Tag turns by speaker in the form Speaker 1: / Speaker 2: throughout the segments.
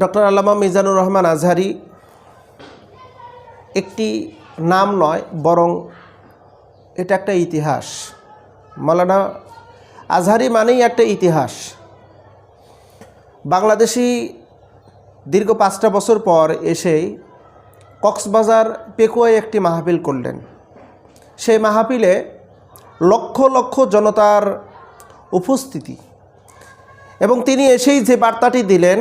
Speaker 1: Doctor আল্লামা মিজানুর রহমান আজহারি একটি নাম নয়, বরং এটা একটা ইতিহাস। মালানা আজহারি মানেই একটা ইতিহাস। বাংলাদেশি দীর্ঘ পাঁচটা বছর পর এসে কক্সবাজার পেকুয়ায় একটি মাহফিল করলেন। সেই মাহফিলে লক্ষ লক্ষ জনতার উপস্থিতি। এবং তিনি এসেই যে বার্তাটি দিলেন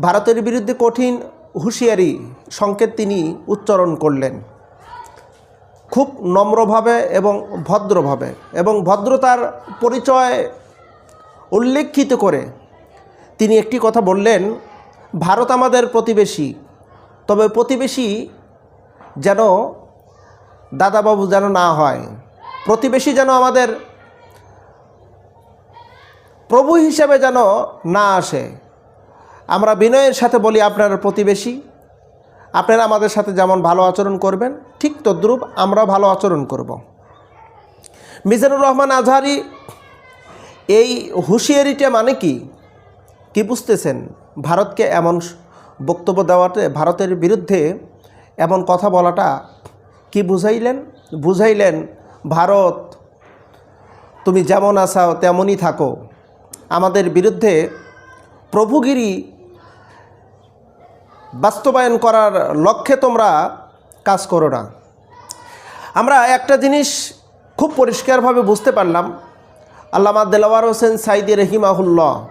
Speaker 1: ভারতের বিরুদ্ধে কঠিন হুঁশিয়ারি সংকেত তিনি উচ্চারণ করলেন। খুব নম্রভাবে এবং ভদ্রভাবে এবং ভদ্রতার পরিচয় উল্লেখিত করে তিনি একটি কথা বললেন, ভারত আমাদের প্রতিবেশী, তবে প্রতিবেশী যেন দাদাবাবু যেন না হয়। প্রতিবেশী যেন আমাদের প্রভু হিসেবে যেন না আসে। আমরা বিনয়ের সাথে বলি, আপনার প্রতিবেশী। আপনারা আমাদের সাথে যেমন ভালো আচরণ করবেন, ঠিক তদ্রূপ আমরা ভালো আচরণ করব। মিজানুর রহমান আজহারি, এই হুঁশিয়ারিটা মানে কি? কি বুঝতেছেন? ভারতকে এমন বক্তব্য দেওয়াতে, ভারতের বিরুদ্ধে এমন কথা বলাটা কি বুঝাইলেন? বুঝাইলেন, ভারত, তুমি যেমন আসাও তেমনই থাকো। আমাদের বিরুদ্ধে প্রভুগিরি বাস্তবায়ন করার লক্ষ্যে তোমরা কাজ করো না। আমরা একটা জিনিস খুব পরিষ্কারভাবে বুঝতে পারলাম। আল্লামা দেলাওয়ার হোসেন সাইদি রহিমাহুল্লাহ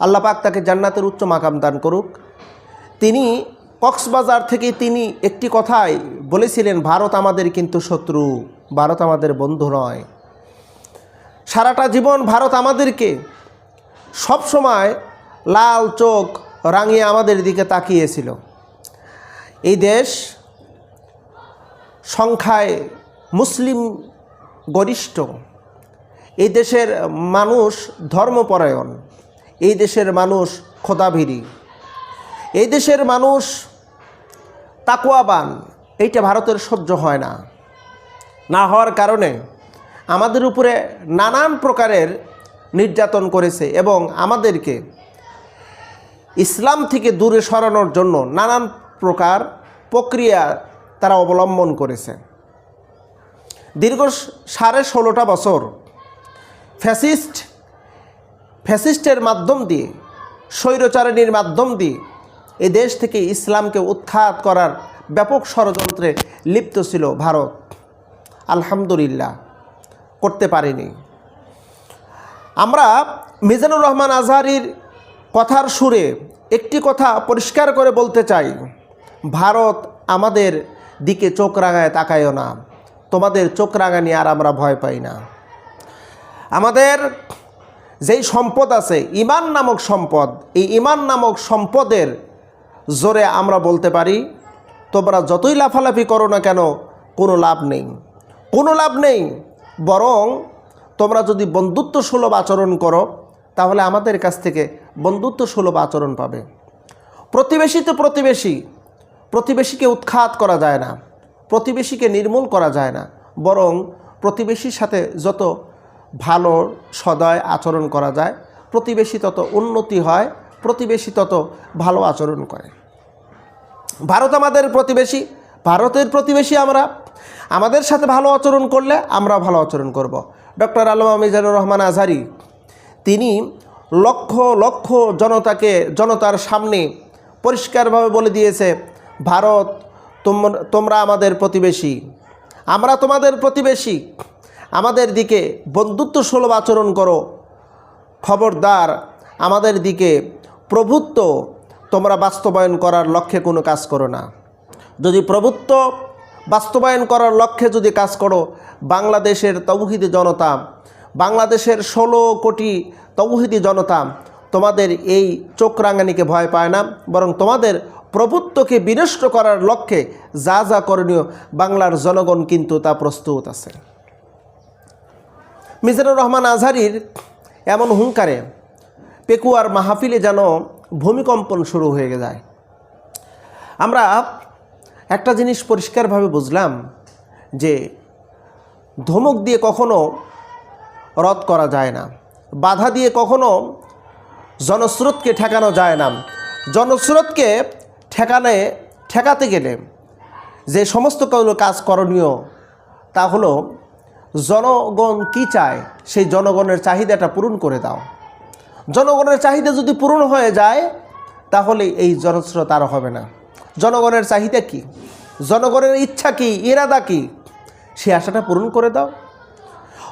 Speaker 1: আল্লাহ পাক তাকে জান্নাতের উচ্চ মাকাম দান করুক। তিনি কক্সবাজার থেকে তিনি একটি কথাই বলেছিলেন, ভারত আমাদের কিন্তু শত্রু, ভারত আমাদের বন্ধু নয়। সারাটা জীবন ভারত আমাদেরকে সব সময় লাল চোখ রাঙিয়ে আমাদের দিকে তাকিয়েছিল। এই দেশ সংখ্যায় মুসলিম গরিষ্ঠ। এই দেশের মানুষ ধর্মপরায়ণ। এই দেশের মানুষ খোদাভিরি। এই দেশের মানুষ তাকুয়াবান এইটা ভারতের সহ্য হয় না। না হওয়ার কারণে আমাদের উপরে নানান প্রকারের নির্যাতন করেছে এবং আমাদেরকে ইসলাম থেকে দূরে সরানোর জন্য নানান প্রকার প্রক্রিয়া তারা অবলম্বন করেছে। দীর্ঘ সাড়ে ষোলোটা বছর ফ্যাসিস্ট, ফ্যাসিস্টের মাধ্যম দিয়ে, স্বৈরচারণীর মাধ্যম দিয়ে এ দেশ থেকে ইসলামকে উৎখাত করার ব্যাপক ষড়যন্ত্রে লিপ্ত ছিল ভারত। আলহামদুলিল্লাহ, করতে পারেনি। আমরা মিজানুর রহমান আজহারির কথার সুরে একটি কথা পরিষ্কার করে বলতে চাই, ভারত আমাদের দিকে চোখ রাঙায় তাকায়ও না। তোমাদের চোখ রাঙানি আর আমরা ভয় পাই না। আমাদের যেই সম্পদ আছে, ইমান নামক সম্পদ, এই ইমান নামক সম্পদের জোরে আমরা বলতে পারি, তোমরা যতই লাফালাফি করো না কেন, কোনো লাভ নেই। কোনো লাভ নেই, বরং তোমরা যদি বন্ধুত্ব সুলভ আচরণ করো তাহলে আমাদের কাছ থেকে বন্ধুত্ব সুলভ আচরণ পাবে। প্রতিবেশী তো প্রতিবেশী। প্রতিবেশীকে উৎখাত করা যায় না। প্রতিবেশীকে নির্মূল করা যায় না। বরং প্রতিবেশীর সাথে যত ভালো, সদয় আচরণ করা যায়, প্রতিবেশী তত উন্নতি হয়, প্রতিবেশী তত ভালো আচরণ করে। ভারত আমাদের প্রতিবেশী। ভারতের প্রতিবেশী আমরা। আমাদের সাথে ভালো আচরণ করলে আমরা ভালো আচরণ করব। ডক্টর আলমা মিজানুর রহমান আজহারি তিনি লক্ষ লক্ষ জনতাকে, জনতার সামনে পরিষ্কারভাবে বলে দিয়েছে, ভারত তোম- তোমরা আমাদের প্রতিবেশী। আমরা তোমাদের প্রতিবেশী। আমাদের দিকে বন্ধুত্ব সুলভ আচরণ করো। খবরদার, আমাদের দিকে প্রভুত্ব। তোমরা বাস্তবায়ন করার লক্ষ্যে কোনো কাজ করো না। যদি প্রভুত্ব বাস্তবায়ন করার লক্ষ্যে যদি কাজ করো, বাংলাদেশের তৌহিদি জনতা বাংলাদেশের ষোলো কোটি তৌহিদি জনতা তোমাদের এই চোখ রাঙানিকে ভয় পায় না, বরং তোমাদের প্রভুত্বকে বিনষ্ট করার লক্ষ্যে যা যা করণীয় বাংলার জনগণ কিন্তু তা প্রস্তুত আছে। মিজানুর রহমান আজহারির এমন হুঙ্কারে পেকুয়ার মাহফিলে যেন ভূমিকম্পন শুরু হয়ে যায়। আমরা একটা জিনিস পরিষ্কারভাবে বুঝলাম যে ধমক দিয়ে কখনো রদ করা যায় না। বাধা দিয়ে কখনো জনস্রোতকে ঠেকানো যায় না। জনস্রোতকে ঠেকানে, ঠেকাতে গেলে যে সমস্ত কাজ করণীয়, তা হলো জনগণ কি চায়, সেই জনগণের চাহিদাটা পূরণ করে দাও। জনগণের চাহিদা যদি পূরণ হয়ে যায়, তাহলে এই জনস্রোত আর হবে না। জনগণের চাহিদা কি? জনগণের ইচ্ছা কি, ইরাদা কি? সে আশাটা পূরণ করে দাও।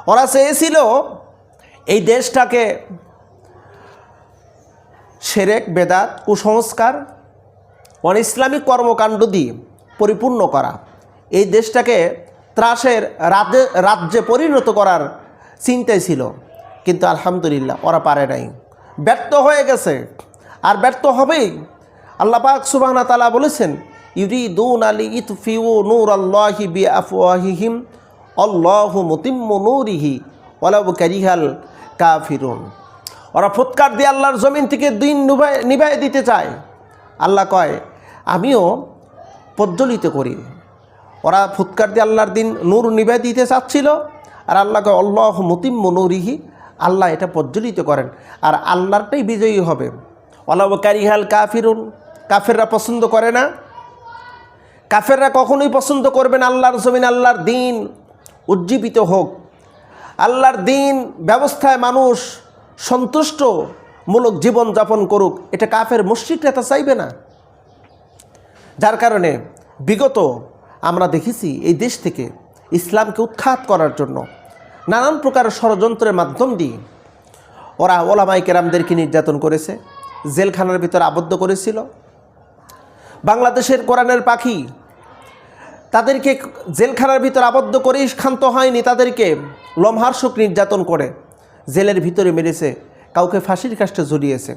Speaker 1: ওরা চেয়েছিল এই দেশটাকে সেরেক, বেদাত, কুসংস্কার অন ইসলামিক কর্মকাণ্ড দিয়ে পরিপূর্ণ করা। এই দেশটাকে ত্রাসের রাজ্যে রাজ্যে পরিণত করার চিন্তায় ছিল। কিন্তু আলহামদুলিল্লাহ ওরা পারে নাই। ব্যর্থ হয়ে গেছে। আর ব্যর্থ হবেই। আল্লাহ পাক সুবাহনা তালা বলেছেন ইউরি দুন আলী ইতফিউ নূর আল্লাহি বি আফওয়াহিহিম আল্লাহু মুতিম্মু নূরিহি ক্যারিহাল কা ফিরুন ওরা ফুৎকার দিয়ে আল্লাহর জমিন থেকে দিন নিভাই নিভাই দিতে চায়। আল্লাহ কয়, আমিও প্রজ্বলিত করি। ওরা ফুৎকার দিয়ে আল্লাহর দিন নূর নিভাই দিতে চাচ্ছিল। আর আল্লাহ কয়, আল্লাহ মতিম্ম নূরিহি। আল্লাহ এটা প্রজ্বলিত করেন। আর আল্লাহরটাই বিজয়ী হবে। অলাব কা ফিরুন কাফেররা পছন্দ করে না। কাফেররা কখনোই পছন্দ করবে না আল্লাহর জমিন, আল্লাহর দিন। উজ্জীবিত হোক। আল্লাহর দিন ব্যবস্থায় মানুষ সন্তুষ্টমূলক জীবনযাপন করুক, এটা কাফের মুশ্রিকরা তা চাইবে না। যার কারণে বিগত আমরা দেখেছি এই দেশ থেকে ইসলামকে উৎখাত করার জন্য নানান প্রকার ষড়যন্ত্রের মাধ্যম দিয়ে ওরা ওলামাই কেরামদেরকে নির্যাতন করেছে, জেলখানার ভিতরে আবদ্ধ করেছিল। বাংলাদেশের কোরআনের পাখি তাদেরকে জেলখানার ভিতর আবদ্ধ করেই ক্ষান্ত হয়নি, তাদেরকে লমহার সুখ নির্যাতন করে। জেলের ভিতরে মেরেছে, কাউকে ফাঁসির কাষ্টে জড়িয়েছে,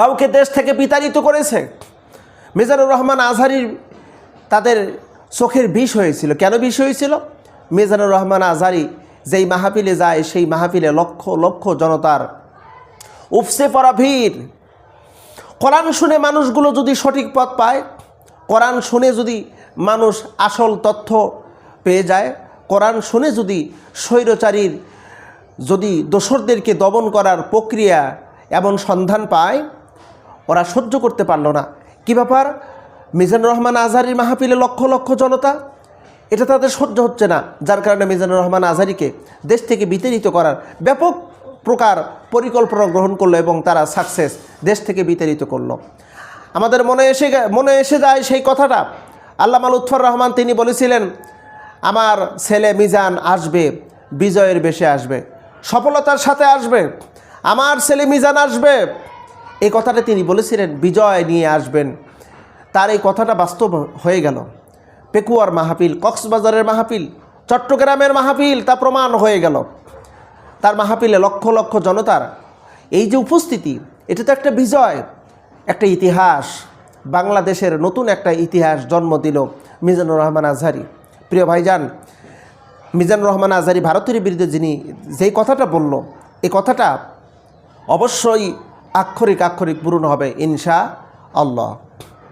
Speaker 1: কাউকে দেশ থেকে বিতাড়িত করেছে। মেজানুর রহমান আজহারির তাদের চোখের বিষ হয়েছিল। কেন বিষ হয়েছিল? মেজানুর রহমান আজহারি যেই মাহফিলে যায়, সেই মাহফিলে লক্ষ লক্ষ জনতার উপসে পড়া ভিড়। কোরআন শুনে মানুষগুলো যদি সঠিক পথ পায়, কোরআন শুনে যদি মানুষ আসল তথ্য পেয়ে যায়। কোরআন শুনে যদি স্বৈরচারীর যদি দোসরদেরকে দমন করার প্রক্রিয়া এমন সন্ধান পায়, ওরা সহ্য করতে পারল না। কী ব্যাপার? মিজানুর রহমান আজহারির মাহফিলে লক্ষ লক্ষ জনতা? এটা তাদের সহ্য হচ্ছে না। যার কারণে মিজানুর রহমান আজহারিকে দেশ থেকে বিতাড়িত করার ব্যাপক প্রকার পরিকল্পনা গ্রহণ করল এবং তারা সাকসেস দেশ থেকে বিতাড়িত করল। আমাদের মনে এসে মনে এসে যায় সেই কথাটা আল্লামা লুৎফর রহমান তিনি বলেছিলেন, আমার ছেলে মিজান আসবে, বিজয়ের বেশে আসবে, সফলতার সাথে আসবে, আমার ছেলে মিজান আসবে। এই কথাটা তিনি বলেছিলেন, বিজয় নিয়ে আসবেন। তার এই কথাটা বাস্তব হয়ে গেল। পেকুয়ার মাহফিল, কক্সবাজারের মাহফিল, চট্টগ্রামের মাহফিল, তা প্রমাণ হয়ে গেল। তার মাহফিলে লক্ষ লক্ষ জনতার এই যে উপস্থিতি, এটা তো একটা বিজয়, একটা ইতিহাস। বাংলাদেশের নতুন একটা ইতিহাস জন্ম দিল মিজানুর রহমান আজহারি। প্রিয় ভাইজান, মিজানুর রহমান আজহারি ভারতের বিরুদ্ধে যিনি যেই কথাটা বলল এই কথাটা অবশ্যই আক্ষরিক আক্ষরিক পূরণ হবে ইনশা আল্লাহ।